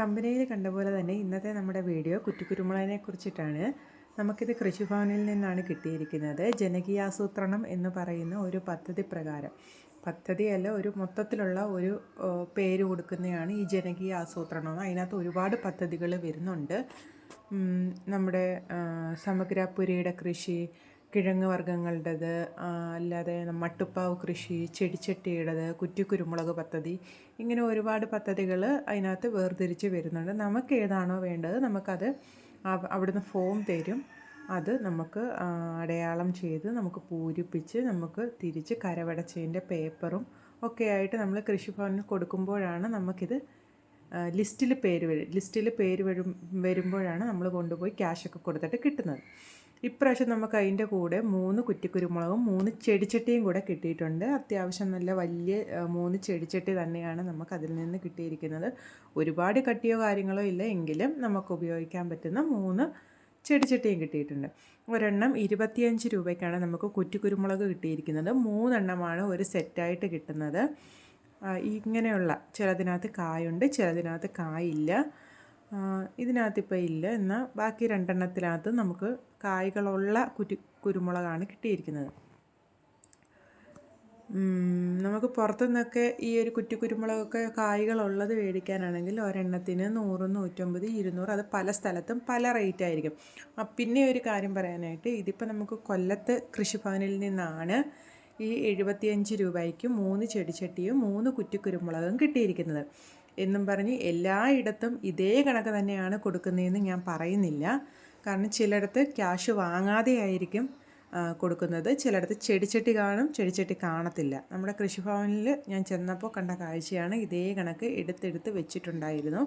തമ്പനയിൽ കണ്ട പോലെ തന്നെ ഇന്നത്തെ നമ്മുടെ വീഡിയോ കുറ്റിക്കുരുമുളകിനെ കുറിച്ചിട്ടാണ്. നമുക്കിത് കൃഷിഭവനിൽ നിന്നാണ് കിട്ടിയിരിക്കുന്നത്. ജനകീയാസൂത്രണം എന്ന് പറയുന്ന ഒരു പദ്ധതി പ്രകാരം. പദ്ധതിയല്ല ഒരു മൊത്തത്തിലുള്ള ഒരു പേര് കൊടുക്കുന്നതാണ് ഈ ജനകീയ ആസൂത്രണം അതിനകത്ത് ഒരുപാട് പദ്ധതികൾ വരുന്നുണ്ട്. നമ്മുടെ ആ, സമഗ്ര പുരയുടെ കൃഷി കിഴങ്ങ് വർഗങ്ങളുടേത് അല്ലാതെ മട്ടുപ്പാവ് കൃഷി ചെടിച്ചട്ടിയുടേത് കുറ്റിക്കുരുമുളക് പദ്ധതി ഇങ്ങനെ ഒരുപാട് പദ്ധതികൾ അതിനകത്ത് വേർതിരിച്ച് വരുന്നുണ്ട്. നമുക്ക് ഏതാണോ വേണ്ടത് നമുക്കത് അവ- അവിടുന്ന് ഫോം തരും. അത് നമുക്ക് അടയാളം ചെയ്ത് നമുക്ക് പൂരിപ്പിച്ച് നമുക്ക് തിരിച്ച് കരവടച്ചതിന്റെ പേപ്പറും ഒക്കെ ആയിട്ട് നമ്മൾ കൃഷിഭവനിൽ കൊടുക്കുമ്പോഴാണ് നമുക്കിത് ലിസ്റ്റിൽ പേര് വരും ലിസ്റ്റിൽ പേര് വരും വരുമ്പോഴാണ് നമ്മൾ കൊണ്ടുപോയി ക്യാഷൊക്കെ കൊടുത്തിട്ട് കിട്ടുന്നത്. ഇപ്രാവശ്യം നമുക്ക് അതിന്റെ കൂടെ മൂന്ന് കുറ്റിക്കുരുമുളകും മൂന്ന് ചെടിച്ചട്ടിയും കൂടെ കിട്ടിയിട്ടുണ്ട്. അത്യാവശ്യം നല്ല വലിയ മൂന്ന് ചെടിച്ചട്ടി തന്നെയാണ് നമുക്ക് അതിൽ നിന്ന് കിട്ടിയിരിക്കുന്നത്. ഒരുപാട് കട്ടിയോ കാര്യങ്ങളോ ഇല്ല എങ്കിലും നമുക്ക് ഉപയോഗിക്കാൻ പറ്റുന്ന മൂന്ന് ചെടിച്ചട്ടിയും കിട്ടിയിട്ടുണ്ട്. ഒരെണ്ണം ഇരുപത്തിയഞ്ച് രൂപയ്ക്കാണ് നമുക്ക് കുറ്റിക്കുരുമുളക് കിട്ടിയിരിക്കുന്നത്. മൂന്നെണ്ണമാണ് ഒരു സെറ്റായിട്ട് കിട്ടുന്നത്. ഇങ്ങനെയുള്ള ചിലതിനകത്ത് കായുണ്ട് ചിലതിനകത്ത് കായില്ല. ഇതിനകത്ത് ഇപ്പോൾ ഇല്ല. എന്നാൽ ബാക്കി രണ്ടെണ്ണത്തിനകത്ത് നമുക്ക് കായ്കളുള്ള കുരു കുരുമുളകാണ് കിട്ടിയിരിക്കുന്നത്. നമുക്ക് നമുക്ക് പുറത്തുനിന്നൊക്കെ ഈ ഒരു കുറ്റി കുരുമുളകൊക്കെ കായ്കളുള്ളത് മേടിക്കാനാണെങ്കിൽ ഒരെണ്ണത്തിന് നൂറ് നൂറ്റമ്പത് ഇരുന്നൂറ് അത് പല സ്ഥലത്തും പല റേറ്റ് ആയിരിക്കും. പിന്നെ ഒരു കാര്യം പറയാനായിട്ട് ഇതിപ്പോൾ നമുക്ക് കൊല്ലത്ത് കൃഷിഭവനിൽ നിന്നാണ് ഈ എഴുപത്തിയഞ്ച് രൂപയ്ക്ക് മൂന്ന് ചെടിച്ചട്ടിയും മൂന്ന് കുറ്റി കുരുമുളകും കിട്ടിയിരിക്കുന്നത്. എന്നും പറഞ്ഞ് എല്ലായിടത്തും ഇതേ കണക്ക് തന്നെയാണ് കൊടുക്കുന്നതെന്ന് ഞാൻ പറയുന്നില്ല. കാരണം ചിലയിടത്ത് ക്യാഷ് വാങ്ങാതെ ആയിരിക്കും കൊടുക്കുന്നത്. ചിലയിടത്ത് ചെടിച്ചട്ടി കാണും ചെടിച്ചട്ടി കാണത്തില്ല. നമ്മുടെ കൃഷിഭവനിൽ ഞാൻ ചെന്നപ്പോൾ കണ്ട കാഴ്ചയാണ് ഇതേ കണക്ക് എടുത്തെടുത്ത് വെച്ചിട്ടുണ്ടായിരുന്നു.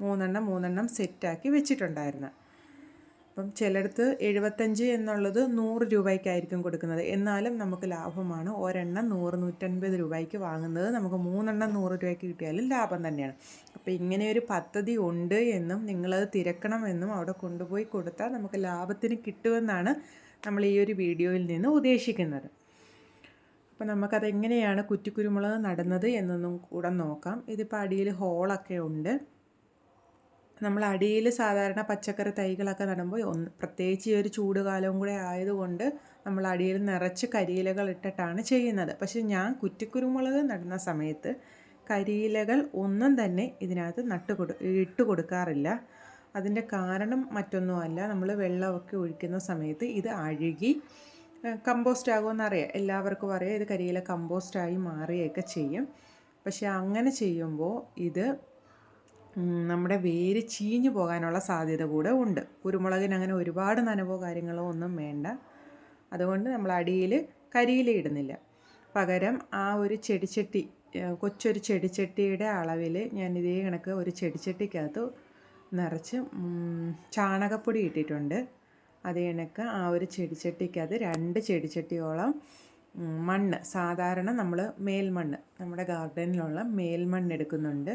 മൂന്നെണ്ണം മൂന്നെണ്ണം സെറ്റാക്കി വെച്ചിട്ടുണ്ടായിരുന്നു. അപ്പം ചിലടത്ത് എഴുപത്തഞ്ച് എന്നുള്ളത് നൂറ് രൂപയ്ക്കായിരിക്കും കൊടുക്കുന്നത്. എന്നാലും നമുക്ക് ലാഭമാണ്. ഒരെണ്ണം നൂറ് നൂറ്റൻപത് രൂപയ്ക്ക് വാങ്ങുന്നത്. നമുക്ക് മൂന്നെണ്ണം നൂറ് രൂപയ്ക്ക് കിട്ടിയാലും ലാഭം തന്നെയാണ്. അപ്പോൾ ഇങ്ങനെ ഒരു പദ്ധതി ഉണ്ട് എന്നും നിങ്ങളത് തിരക്കണമെന്നും അവിടെ കൊണ്ടുപോയി കൊടുത്താൽ നമുക്ക് ലാഭത്തിന് കിട്ടുമെന്നാണ് നമ്മൾ ഈ ഒരു വീഡിയോയിൽ നിന്ന് ഉദ്ദേശിക്കുന്നത്. അപ്പോൾ നമുക്കതെങ്ങനെയാണ് കുറ്റിക്കുരുമുളക് നടുന്നത് എന്നൊന്നും കൂടെ നോക്കാം. ഇതിപ്പോൾ അടിയിൽ ഹോളൊക്കെ ഉണ്ട്. നമ്മൾ അടിയിൽ സാധാരണ പച്ചക്കറി തൈകളൊക്കെ നടുമ്പോൾ ഒന്ന് പ്രത്യേകിച്ച് ഈ ഒരു ചൂട് കാലവും കൂടെ ആയതുകൊണ്ട് നമ്മൾ അടിയിൽ നിറച്ച് കരിയിലകൾ ഇട്ടിട്ടാണ് ചെയ്യുന്നത്. പക്ഷേ ഞാൻ കുറ്റിക്കുരുമുളക് നടുന്ന സമയത്ത് കരിയിലകൾ ഒന്നും തന്നെ ഇതിനകത്ത് നട്ട് കൊടു ഇട്ട് കൊടുക്കാറില്ല. അതിന്റെ കാരണം മറ്റൊന്നുമല്ല നമ്മൾ വെള്ളമൊക്കെ ഒഴിക്കുന്ന സമയത്ത് ഇത് അഴുകി കമ്പോസ്റ്റ് ആകുമെന്ന് അറിയാം. എല്ലാവർക്കും അറിയാം ഇത് കരിയില കമ്പോസ്റ്റായി മാറുകയൊക്കെ ചെയ്യും. പക്ഷേ അങ്ങനെ ചെയ്യുമ്പോൾ ഇത് നമ്മുടെ വേര് ചീഞ്ഞു പോകാനുള്ള സാധ്യത കൂടെ ഉണ്ട്. കുരുമുളകിന് അങ്ങനെ ഒരുപാട് നനവോ കാര്യങ്ങളോ ഒന്നും വേണ്ട. അതുകൊണ്ട് നമ്മൾ അടിയിൽ കരിയില ഇടുന്നില്ല. പകരം ആ ഒരു ചെടിച്ചട്ടി കൊച്ചൊരു ചെടിച്ചട്ടിയുടെ അളവിൽ ഞാൻ ഇതേ കണക്ക് ഒരു ചെടിച്ചട്ടിക്കകത്ത് നിറച്ച് ചാണകപ്പൊടി ഇട്ടിട്ടുണ്ട്. അതേ കണക്ക് ആ ഒരു ചെടിച്ചട്ടിക്കകത്ത് രണ്ട് ചെടിച്ചട്ടിയോളം മണ്ണ് സാധാരണ നമ്മൾ മേൽമണ്ണ് നമ്മുടെ ഗാർഡനിലുള്ള മേൽമണ്ണ് എടുക്കുന്നുണ്ട്.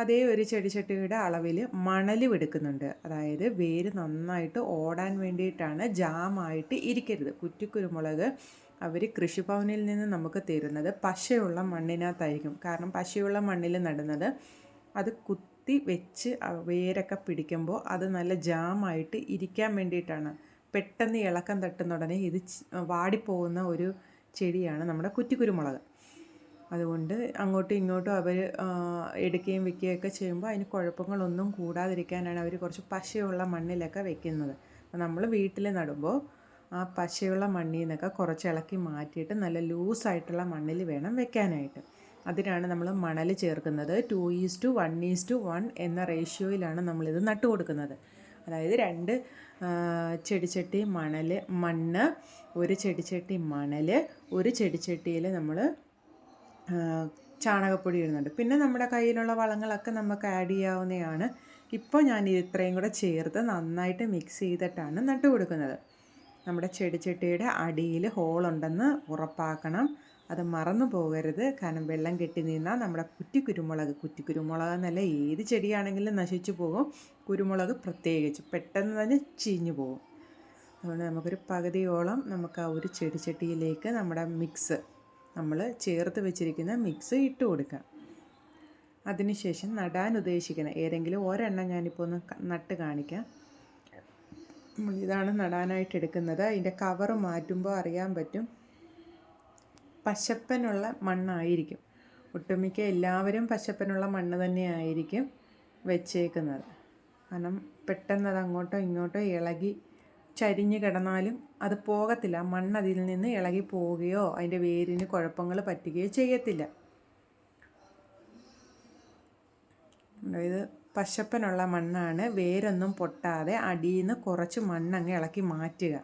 അതേ ഒരു ചെടിച്ചട്ടിയുടെ അളവിൽ മണലും എടുക്കുന്നുണ്ട് അതായത് വേര് നന്നായിട്ട് ഓടാൻ വേണ്ടിയിട്ടാണ് ജാമായിട്ട് ഇരിക്കരുത്. കുറ്റിക്കുരുമുളക് അവർ കൃഷിഭവനിൽ നിന്ന് നമുക്ക് തരുന്നത് പശയുള്ള മണ്ണിനകത്തായിരിക്കും. കാരണം പശയുള്ള മണ്ണിൽ നടുന്നത് അത് കുത്തി വെച്ച് വേരൊക്കെ പിടിക്കുമ്പോൾ അത് നല്ല ജാമായിട്ട് ഇരിക്കാൻ വേണ്ടിയിട്ടാണ്. പെട്ടെന്ന് ഇളക്കം തട്ടുന്ന ഉടനെ ഇത് വാടിപ്പോകുന്ന ഒരു ചെടിയാണ് നമ്മുടെ കുറ്റിക്കുരുമുളക്. അതുകൊണ്ട് അങ്ങോട്ടും ഇങ്ങോട്ടും അവർ എടുക്കുകയും വെക്കുകയൊക്കെ ചെയ്യുമ്പോൾ അതിന് കുഴപ്പങ്ങളൊന്നും കൂടാതിരിക്കാനാണ് അവർ കുറച്ച് പശയുള്ള മണ്ണിലൊക്കെ വെക്കുന്നത്. നമ്മൾ വീട്ടിൽ നടുമ്പോൾ ആ പശയുള്ള മണ്ണിൽ നിന്നൊക്കെ കുറച്ച് ഇളക്കി മാറ്റിയിട്ട് നല്ല ലൂസായിട്ടുള്ള മണ്ണിൽ വേണം വെക്കാനായിട്ട്. അതിനാണ് നമ്മൾ മണൽ ചേർക്കുന്നത്. Two is to one is to one എന്ന റേഷ്യോയിലാണ് നമ്മളിത് നട്ടു കൊടുക്കുന്നത്. അതായത് രണ്ട് ചെടിച്ചട്ടി മണൽ മണ്ണ് ഒരു ചെടിച്ചട്ടി മണൽ ഒരു ചെടിച്ചട്ടിയിൽ നമ്മൾ ചാണകപ്പൊടി ഇടുന്നുണ്ട്. പിന്നെ നമ്മുടെ കയ്യിലുള്ള വളങ്ങളൊക്കെ നമുക്ക് ആഡ് ചെയ്യാവുന്നതാണ്. ഇപ്പോൾ ഞാൻ ഇത്രയും കൂടെ ചേർത്ത് നന്നായിട്ട് മിക്സ് ചെയ്തിട്ടാണ് നട്ടു കൊടുക്കുന്നത്. നമ്മുടെ ചെടിച്ചട്ടിയുടെ അടിയിൽ ഹോളുണ്ടെന്ന് ഉറപ്പാക്കണം. അത് മറന്നു പോകരുത്. കാരണം വെള്ളം കെട്ടി നിന്നാൽ നമ്മുടെ കുറ്റി കുരുമുളക് കുറ്റി കുരുമുളക് എന്നല്ല ഏത് ചെടിയാണെങ്കിലും നശിച്ചു പോകും. കുരുമുളക് പ്രത്യേകിച്ച് പെട്ടെന്ന് തന്നെ ചീഞ്ഞു പോകും. അതുകൊണ്ട് നമുക്കൊരു പകുതിയോളം നമുക്ക് ആ ഒരു ചെടിച്ചട്ടിയിലേക്ക് നമ്മുടെ മിക്സ് നമ്മൾ ചേർത്ത് വെച്ചിരിക്കുന്ന മിക്സ് ഇട്ട് കൊടുക്കാം. അതിനുശേഷം നടാൻ ഉദ്ദേശിക്കുന്ന ഏതെങ്കിലും ഒരെണ്ണം ഞാനിപ്പോൾ ഒന്ന് നട്ട് കാണിക്കാം. ഇതാണ് നടാനായിട്ട് എടുക്കുന്നത്. അതിന്റെ കവർ മാറ്റുമ്പോൾ അറിയാൻ പറ്റും. പശപ്പനുള്ള മണ്ണായിരിക്കും. ഒട്ടുമിക്ക എല്ലാവരും പശപ്പനുള്ള മണ്ണ് തന്നെയായിരിക്കും വെച്ചേക്കുന്നത്. കാരണം പെട്ടെന്ന് അത് അങ്ങോട്ടോ ഇങ്ങോട്ടോ ഇളകി ചരിഞ്ഞ് കിടന്നാലും അത് പോകത്തില്ല. മണ്ണ് അതിൽ നിന്ന് ഇളകി പോവുകയോ അതിന്റെ വേരിന് കുഴപ്പങ്ങൾ പറ്റുകയോ ചെയ്യത്തില്ല. അതായത് പശപ്പനുള്ള മണ്ണാണ്. വേരൊന്നും പൊട്ടാതെ അടിയിൽ നിന്ന് കുറച്ച് മണ്ണങ്ങ് ഇളക്കി മാറ്റുക.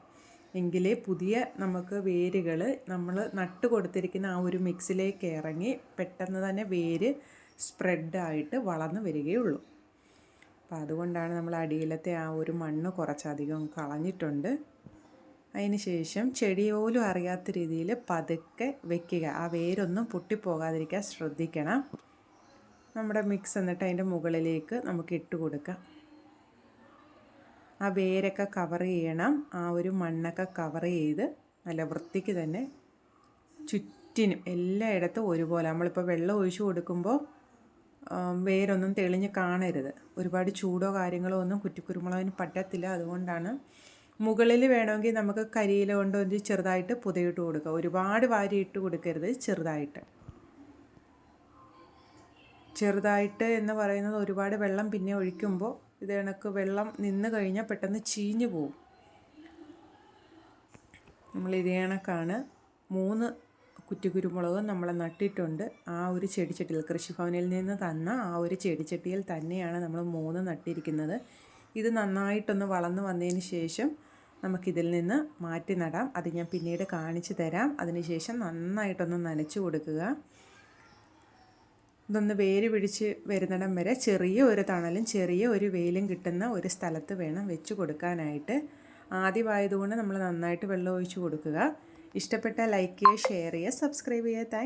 എങ്കിലേ പുതിയ നമുക്ക് വേരുകൾ നമ്മൾ നട്ട് കൊടുത്തിരിക്കുന്ന ആ ഒരു മിക്സിലേക്ക് ഇറങ്ങി പെട്ടെന്ന് തന്നെ വേര് സ്പ്രെഡായിട്ട് വളർന്നു വരികയുള്ളൂ. അപ്പോൾ അതുകൊണ്ടാണ് നമ്മൾ അടിയിലത്തെ ആ ഒരു മണ്ണ് കുറച്ചധികം കളഞ്ഞിട്ടുണ്ട്. അതിന് ശേഷം ചെടിയോലും അറിയാത്ത രീതിയിൽ പതുക്കെ വെക്കുക. ആ വേരൊന്നും പൊട്ടിപ്പോകാതിരിക്കാൻ ശ്രദ്ധിക്കണം. നമ്മുടെ മിക്സ് എന്നിട്ട് അതിന്റെ മുകളിലേക്ക് നമുക്ക് ഇട്ട് കൊടുക്കാം. ആ വേരൊക്കെ കവർ ചെയ്യണം. ആ ഒരു മണ്ണൊക്കെ കവർ ചെയ്ത് നല്ല വൃത്തിക്ക് തന്നെ ചുറ്റിനും എല്ലായിടത്തും ഒരുപോലെ. നമ്മളിപ്പോൾ വെള്ളം ഒഴിച്ചു കൊടുക്കുമ്പോൾ വേരൊന്നും തെളിഞ്ഞ് കാണരുത്. ഒരുപാട് ചൂടോ കാര്യങ്ങളോ ഒന്നും കുറ്റിക്കുരുമുളകിന് പറ്റത്തില്ല. അതുകൊണ്ടാണ് മുകളിൽ വേണമെങ്കിൽ നമുക്ക് കരിയില കൊണ്ട് ഒന്ന് ചെറുതായിട്ട് പുതയിട്ട് കൊടുക്കുക ഒരുപാട് വാരി ഇട്ട് കൊടുക്കരുത് ചെറുതായിട്ട്. ചെറുതായിട്ട് എന്ന് പറയുന്നത് ഒരുപാട് വെള്ളം പിന്നെ ഒഴിക്കുമ്പോൾ ഇത് കണക്ക് വെള്ളം നിന്ന് കഴിഞ്ഞാൽ പെട്ടെന്ന് ചീഞ്ഞു പോവും. നമ്മൾ ഇത് കണക്കാണ്. മൂന്ന് കുറ്റിക്കുരുമുളക് നമ്മൾ നട്ടിട്ടുണ്ട്. ആ ഒരു ചെടിച്ചട്ടിയിൽ കൃഷിഭവനിൽ നിന്ന് തന്ന ആ ഒരു ചെടിച്ചട്ടിയിൽ തന്നെയാണ് നമ്മൾ മൂന്ന് നട്ടിരിക്കുന്നത്. ഇത് നന്നായിട്ടൊന്ന് വളർന്നു വന്നതിന് ശേഷം നമുക്കിതിൽ നിന്ന് മാറ്റി നടാം. അത് ഞാൻ പിന്നീട് കാണിച്ചു തരാം. അതിനുശേഷം നന്നായിട്ടൊന്ന് നനച്ചു കൊടുക്കുക. ഇതൊന്ന് വേര് പിടിച്ച് വരുന്നിടം വരെ ചെറിയ ഒരു തണലും ചെറിയ ഒരു വെയിലും കിട്ടുന്ന ഒരു സ്ഥലത്ത് വേണം വെച്ച് കൊടുക്കാനായിട്ട്. ആദ്യമായതുകൊണ്ട് നമ്മൾ നന്നായിട്ട് വെള്ളം ഒഴിച്ച് കൊടുക്കുക. ഇഷ്ടപ്പെട്ട ലൈക്ക് ചെയ്യുക ഷെയർ ചെയ്യുക സബ്സ്ക്രൈബ് ചെയ്യുക. താങ്ക്